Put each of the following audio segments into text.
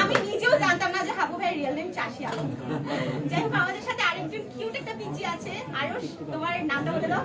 আমি নিজেও জানতাম না যে হাবু ভাই রিয়েল নেম চাষি আলম। যাই হোক, আমাদের সাথে আরেকজন কিউট একটা পিচি আছে। আরও তোমার নামটা বলে দাও।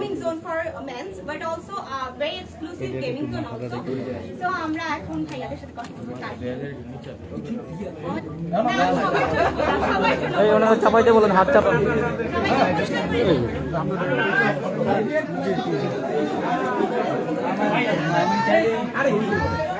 Grooming zone for men's but also very exclusive gaming zone also তো আমরা এখন ভাইয়াদের সাথে কথা বলব। এই ওনাকে চাপাইতে বলেন হাত চাপান সবাই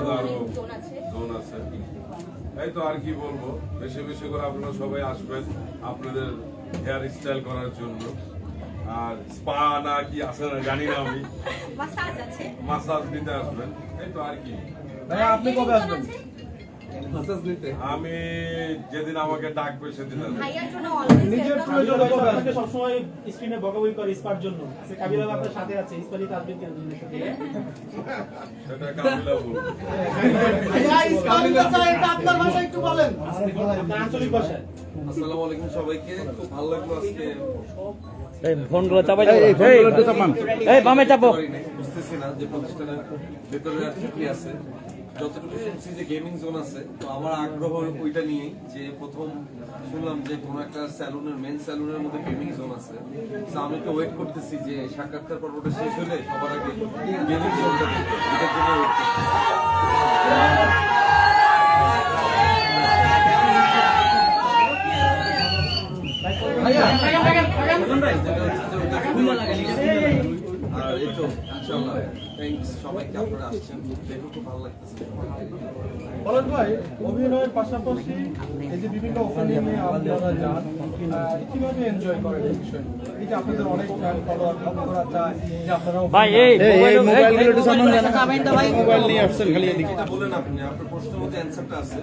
জোন আছে। এই তো আর কি বলব? বেশি বেশি করে আপনারা সবাই আসবেন আপনাদের হেয়ার স্টাইল করার জন্য। আর স্পা না কি আছে না জানি না আমি। মাসাজ আছে। মাসাজ নিতে আসবেন। এই তো আর কি। আপনি কবে আসবেন? আমি যেদিন আমাকে ডাকবে সেদিন জন্য আপনাকে সবসময় স্ক্রিনে বকাবকি করে স্পার জন্য। সে কাবিলা আপনার সাথে আছে আসবেন কেন সেটা কাবিলা বলব আপনার আঞ্চলিক ভাষায়। আসসালামু আলাইকুম সবাইকে। খুব ভালো লাগল আজকে। এই ফোনগুলো চাপাই এই ফোনগুলো চাপান। এই বামে চাপো। বুঝতেছি না যে প্রতিষ্ঠানের ভেতরে আর কি আছে। যতটুকু শুনছি যে গেমিং জোন আছে, তো আমার আগ্রহ ওইটা নিয়ে যে প্রথম শুনলাম যে কোনো একটা স্যালুনের মেন স্যালুনের মধ্যে গেমিং জোন আছে। তো আমি তো ওয়েট করতেছি যে সাক্ষাৎকার পর্বটা শেষ হলে সবার আগে গেমিং জোনটা এটার জন্য ওয়েট করতেছি। আসছেন দেখে খুব ভালো লাগতেছে পলাশ ভাই অভিনয়ের পাশাপাশি এই যে বিভিন্ন ওপেনিং আপনারা যান কীভাবে এনজয় করেন এই বিষয়গুলো এই যে আপনাদের অনেক ফ্যান ফলোয়ার লক্ষ্য করা যে আপনারা ভাই এই এই মোবাইল মোবাইল একটু সামনে জানা মোবাইল নিয়ে আসছেন খালি এদিকে। এটা বলেন আপনি আপনার প্রশ্নের মধ্যে অ্যান্সারটা আছে।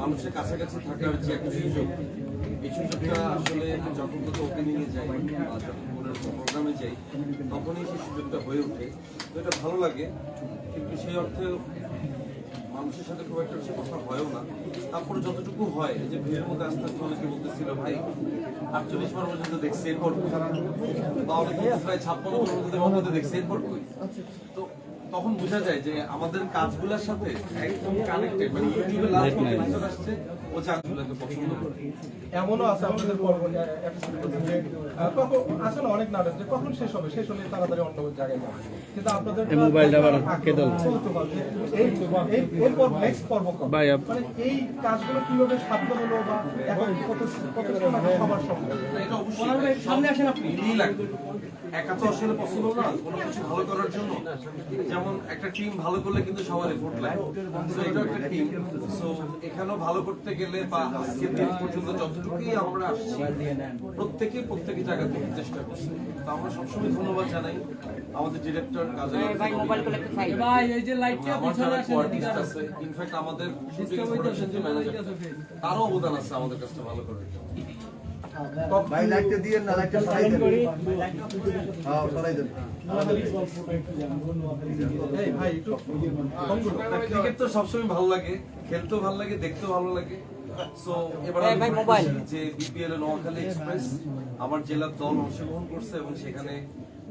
মানুষের কাছাকাছি থাকার যে একটা সুযোগ এই সুযোগটা আসলে যখন কোথাও ওপেনিং এ যাই বা যখন প্রোগ্রামে যাই, তখনই সেই সুযোগটা হয়ে ওঠে তো এটা ভালো লাগে, কিন্তু সেই অর্থে মানুষের সাথে খুব একটা বেশি কথা হয়ও না তারপরে যতটুকু হয় যে ভিড়ের মধ্যে আস্তে আস্তে অনেকে বলতেছিল, ভাই, আটচল্লিশ বার পর্যন্ত দেখছি, এরপর কই?" বা ভাই ছাপ্পান্ন পর্যন্ত দেখছি, এরপর কই?" তো তখন বোঝা যায় যে আমাদের কাজগুলোর সাথে একদম কানেক্টেড মানে ইউটিউবে লাস্ট এপিসোড আসছে ও চাকরিগুলোকে পছন্দ করে। এমনও আছে আপনাদের পর্ব কখন আসলে অনেক নাটক যে কখন শেষ হবে? শেষ হলে তাড়াতাড়ি অন্য জায়গায় যাবে। কিন্তু আপনাদের এই মোবাইলটা আবার কে দিল? এই এই এরপর নেক্সট পর্ব কবে? ভাই, মানে এই কাজগুলো কীভাবে সাধ্য হলো বা এখন কত কত সময় সবার সম্ভব এটা অবশ্যই সামনে আসেন আপনি। লাগবে। একা তো আসলে পসিবল না কোনো কিছু ভালো করার জন্য। যেমন একটা টিম ভালো করলে কিন্তু সবার এফোর্ট লাগে। সো এটা একটা টিম সো এখানেও ভালো করতে গেলে বা আজকের দিন পর্যন্ত যতটুকুই আমরা আসছি প্রত্যেকে প্রত্যেকের জায়গা থেকে চেষ্টা করছি। তো আমরা সবসময় ধন্যবাদ জানাই আমাদের ডিরেক্টর কাজল ভাই এই যে লাইটটা কোয়ার্টিস্ট আছে ইনফ্যাক্ট আমাদের শুটিং প্রোডাকশন যে ম্যানেজার তারও অবদান আছে আমাদের কাজটা ভালো করার জন্য। ভাই লাইটটা দিয়ে না লাইটটা সরাই দেন। হ্যাঁ সরাই দেন। এই ভাই একটু ক্রিকেট তো সবসময় ভালো লাগে খেলতেও ভালো লাগে দেখতেও ভালো লাগে। সো এবার ভাই, মোবাইল। যে বিপিএল এ নোয়াখালী এক্সপ্রেস আমার জেলার দল অংশগ্রহণ করছে এবং সেখানে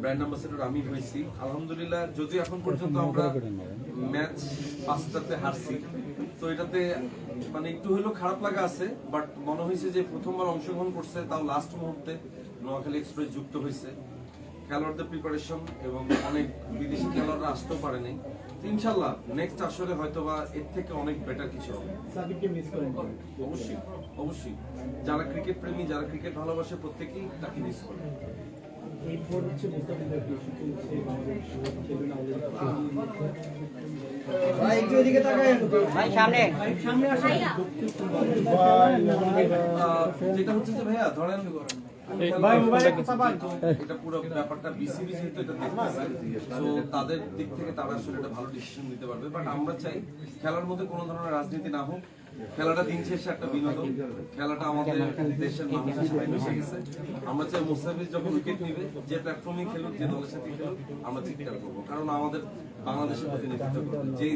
ব্র্যান্ড অ্যাম্বাসেডর আমি হয়েছি। আলহামদুলিল্লাহ যদি এখন পর্যন্ত আমরা ম্যাচ পাঁচটাতে হারছি। তো এটাতে মানে একটু হলেও খারাপ লাগা আছে বাট মনে হয়েছে যে প্রথমবার অংশগ্রহণ করছে তাও লাস্ট মুহূর্তে নোয়াখালী এক্সপ্রেস যুক্ত হয়েছে। খেলোয়াড়দের প্রিপারেশন এবং অনেক বিদেশি খেলোয়াড়রা আসতেও পারেনি। ইনশাল্লাহ নেক্সট আসলে হয়তো বা এর থেকে অনেক বেটার কিছু হবে। অবশ্যই অবশ্যই। যারা ক্রিকেট প্রেমী যারা ক্রিকেট ভালোবাসে প্রত্যেকেই তাকে মিস করে। ভাই একটু এদিকে তাকায়েন। ভাই সামনে। ভাইয়া। আহ, যেটা হচ্ছে যে ভাইয়া ধরেন এটা পুরো ব্যাপারটা বিসিবি যেহেতু এটা দেখতেছে তো তাদের দিক থেকে তারা আসলে এটা ভালো ডিসিশন নিতে পারবে। বাট আমরা চাই খেলার মধ্যে কোনো ধরনের রাজনীতি না হোক খেলাটা দিন শেষে একটা বিনোদন। খেলাটা আমাদের দেশের মানুষের সাথে মিশে গেছে। আমরা চাই মুস্তাফিজ যখন উইকেট নিবে, যে প্ল্যাটফর্মে খেলুক, যে দলের সাথে খেলুক, আমরা চিৎকার করব কারণ আমাদের বাংলাদেশের প্রতিনিধিত্ব করবে যেই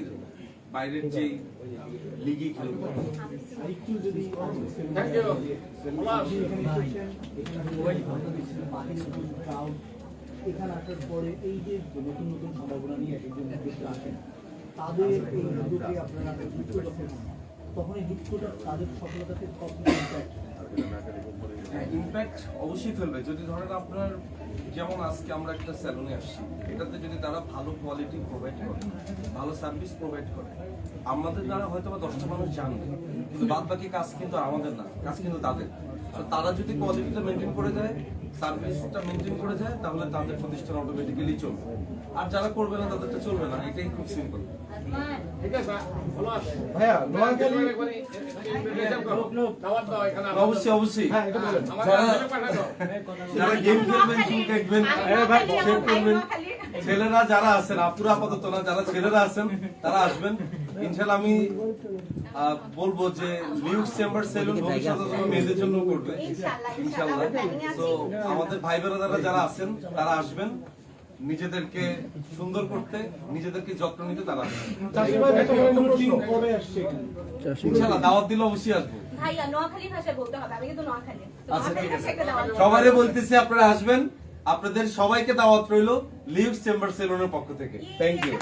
বাইরের যেই লিগই খেলুক এখানে আসার পরে এই যে নতুন নতুন সম্ভাবনা নিয়ে একজন আসেন তাদের এই আপনারা যুক্ত যখন হন, তখন এই যুক্তটা তাদের সফলতাতে ইম্প্যাক্ট অবশ্যই ফেলবে। যদি ধরেন আপনার যেমন আজকে আমরা একটা স্যালুনে আসছি এটাতে যদি তারা ভালো কোয়ালিটি প্রোভাইড করে ভালো সার্ভিস প্রোভাইড করে আমাদের দ্বারা হয়তো বা দশটা মানুষ জানবে। কিন্তু বাদ বাকি কাজ কিন্তু আমাদের না কাজ কিন্তু তাদের। তারা যদি কোয়ালিটিটা মেনটেন করে যায় সার্ভিসটা মেনটেন করে যায় তাহলে তাদের প্রতিষ্ঠান অটোমেটিক্যালি চলবে। আর যারা করবে না তাদেরটা চলবে না এটাই খুব সিম্পল ভাইয়া নোয়াখালী অবশ্যই অবশ্যই। হ্যাঁ যারা যারা গেম খেলবেন দেখবেন ছেলেরা যারা আছেন আপুরা আপাতত না যারা ছেলেরা আছেন তারা আসবেন। ইনশাল্লাহ আমি বলব যে লিউক চেম্বার সেলুন ভবিষ্যতে জন্য মেয়েদের জন্য করবে। ইনশাআল্লাহ, ইনশাআল্লাহ। তো আমাদের ভাই বোনেরা যারা আছেন তারা আসবেন। নিজেদেরকে সুন্দর করতে নিজেদেরকে যত্ন নিতে তারা? ইনশাল্লাহ দাওয়াত দিলে অবশ্যই আসব। আচ্ছা সবারই বলতেছি আপনারা আসবেন। আপনাদের সবাইকে দাওয়াত রইল লিউক্স চেম্বার সেলুনের পক্ষ থেকে। থ্যাংক ইউ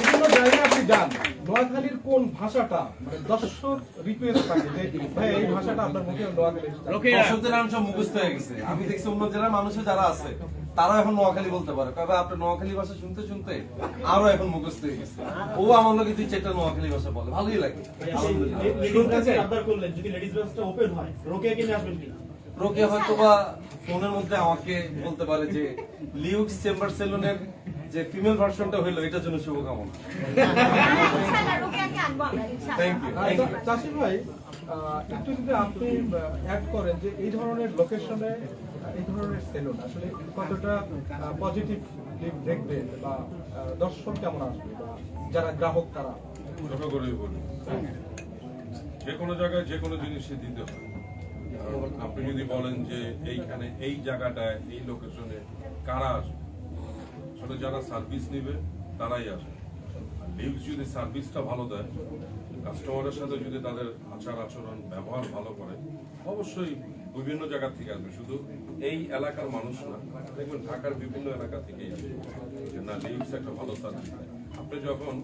বিভিন্ন জায়গায় আপনি যান নোয়াখালীর কোন ভাষাটা মানে দর্শক রিকোয়েস্ট থাকে যে ভাই এই ভাষাটা আপনার মুখে নোয়াখালী দর্শকদের নাম সব মুখস্থ হয়ে গেছে। আমি দেখছি অন্য জেলার মানুষও যারা আছে তারা এখন নোয়াখালী বলতে পারে। আপনার নোয়াখালী ভাষা শুনতে শুনতে আরও এখন মুখস্থ হয়ে গেছে। ও আমার লোক দুই চারটা নোয়াখালী ভাষা বলে। ভালোই লাগে। শুনতে চাই। আবদার করলেন। যদি লেডিস ওপেন হয় রোকে কিনে আসবেন কিনা? হয়তো বা ফোনের মধ্যে আমাকে বলতে পারে যে লিউক্স চেম্বার সেলুনের যে ফিমেল ভার্সনটা হইল এটার জন্য শুভকামনা। থ্যাংক ইউ চাষি ভাই একটু যদি আপনি অ্যাড করেন যে এই ধরনের লোকেশনে এই ধরনের সেলুন আসলে কতটা পজিটিভ দেখবে বা দর্শক কেমন আসবে বা যারা গ্রাহক তারা? ছোট করেই বলি। যে কোনো জায়গায় যে কোনো জিনিসই দিতে হয়। আপনি যদি বলেন যে এইখানে এই জায়গাটায় এই লোকেশনে কারা আসবে? আসলে যারা সার্ভিস নেবে, তারাই আসবে। আর লিভস যদি সার্ভিসটা ভালো দেয় কাস্টমারের সাথে যদি তাদের আচার আচরণ, ব্যবহার ভালো করে, অবশ্যই বিভিন্ন জায়গা থেকে আসবে। শুধু এই এলাকার মানুষ না, দেখবেন ঢাকার বিভিন্ন এলাকা থেকেই আসবে। না লিভস একটা ভালো সার্ভিস আপনি যখন,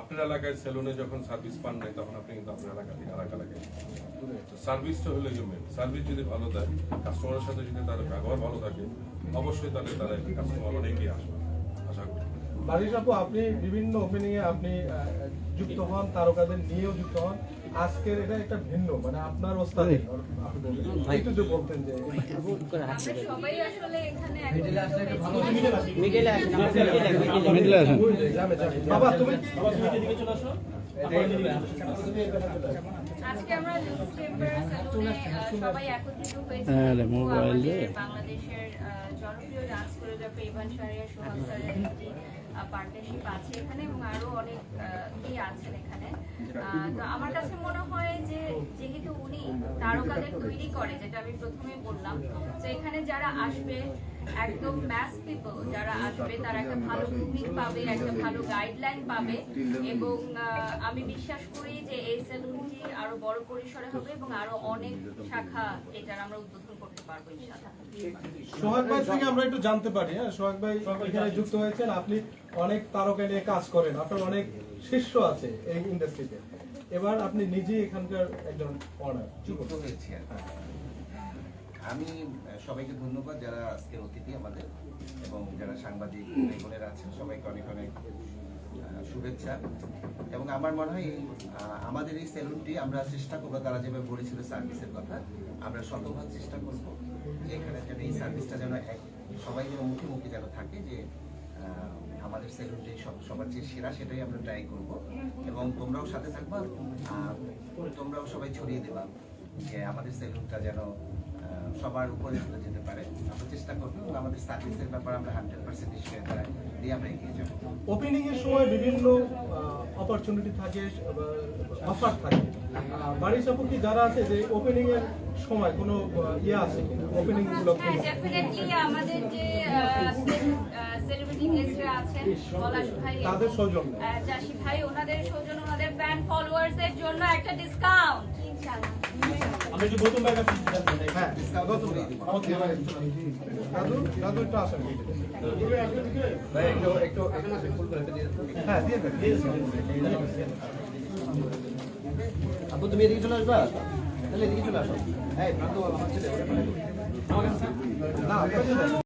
আপনার এলাকায় সেলুনে যখন সার্ভিস পান নাই, তখন আপনি কিন্তু আপনার এলাকা থেকে আরেক এলাকায় সার্ভিসটা হলে মেন সার্ভিস যদি ভালো দেয় কাস্টমারের সাথে যদি তাদের ব্যবহার ভালো থাকে, অবশ্যই তাহলে তারা কাস্টমার অনেকেই আসবে। বারিশ আপু আপনি বিভিন্ন ওপেনিং এ আপনি যুক্ত হন তারকাদের নিয়েও যুক্ত হন। আজকের এটা একটা ভিন্ন মানে আপনার ওস্তাদে একটু যদি বলতেন যে সবাই আসলে এখানে মিডিলে আসেন। মিডলে আসেন। যাবে, যাবে। বাবা তুমি আজকে আমরা সবাই একত্রিত হয়েছি। হ্যাঁ দিয়ে। বাংলাদেশের জনপ্রিয় ডান্স কোরিওগ্রাফার ইভান সারিয়া সোহাগ স্যারের একটি পার্টনারশিপ আছে এখানে এবং আরও অনেক আহ, ই আছেন এখানে। তো আমার কাছে মনে হয় যে যেহেতু উনি তারকাদের তৈরি করে যেটা আমি প্রথমে বললাম তো এখানে যারা আসবে একদম ম্যাস পিপল যারা আসবে তারা একটা ভালো বুকিং পাবে একটা ভালো গাইডলাইন পাবে এবং আমি বিশ্বাস করি যে এই সেলুনটি আরও বড় পরিসরে হবে এবং আরও অনেক শাখা এটার আমরা উদ্বোধন সোহাগ ভাই থেকে আমরা একটু জানতে পারি হ্যাঁ? সোহাগ ভাই এখানে যুক্ত হয়েছেন আপনি অনেক তারকা নিয়ে কাজ করেন আপনার অনেক শিষ্য আছে এই ইন্ডাস্ট্রিতে এবার আপনি নিজেই এখানকার একজন অনার যুক্ত হয়েছি আমি সবাইকে ধন্যবাদ যারা আজকের অতিথি আমাদের এবং যারা সাংবাদিক ভাই বোনেরা আছেন সবাইকে অনেক অনেক শুভেচ্ছা। এবং আমার মনে হয় আমাদের এই সেলুনটি আমরা চেষ্টা করব, তারা যেভাবে বলেছিল সার্ভিসের কথা, আমরা শতভাগ চেষ্টা করব এখানে যেন এই সার্ভিসটা যেন এক- সবাই যেন মুখে মুখে যেন থাকে যে আমাদের সেলুনটি সব, সবার যে সেরা সেটাই আমরা ট্রাই করব। এবং তোমরাও সাথে থাকবা তোমরাও সবাই ছড়িয়ে দেবা যে আমাদের সেলুনটা যেন সবার উপরে চলে যেতে পারে। আমরা চেষ্টা করব এবং আমাদের সার্ভিসের ব্যাপারে আমরা হান্ড্রেড পার্সেন্ট নিশ্চয় দিয়ে আমরা এগিয়ে যাব। ওপেনিং এর সময় বিভিন্ন অপরচুনিটি থাকে অফার থাকে। বাড়ির সাপোর্টে যারা আছে যে ওপেনিং এর সময় কোনো ইয়ে আছে ওপেনিং উপলক্ষে হ্যাঁ ডেফিনেটলি আমাদের যে সেলিব্রিটি গেস্টরা আছেন পলাশ ভাই তাদের সৌজন্যে। চাষি ভাই ওনাদের সৌজন্য ওনাদের ফ্যান ফলোয়ার্স এর জন্য একটা ডিসকাউন্ট আপু তুমি এদিকে চলে আসবা? তাহলে এদিকে চলে আসো। হ্যাঁ আমার ছেলে ওরে না।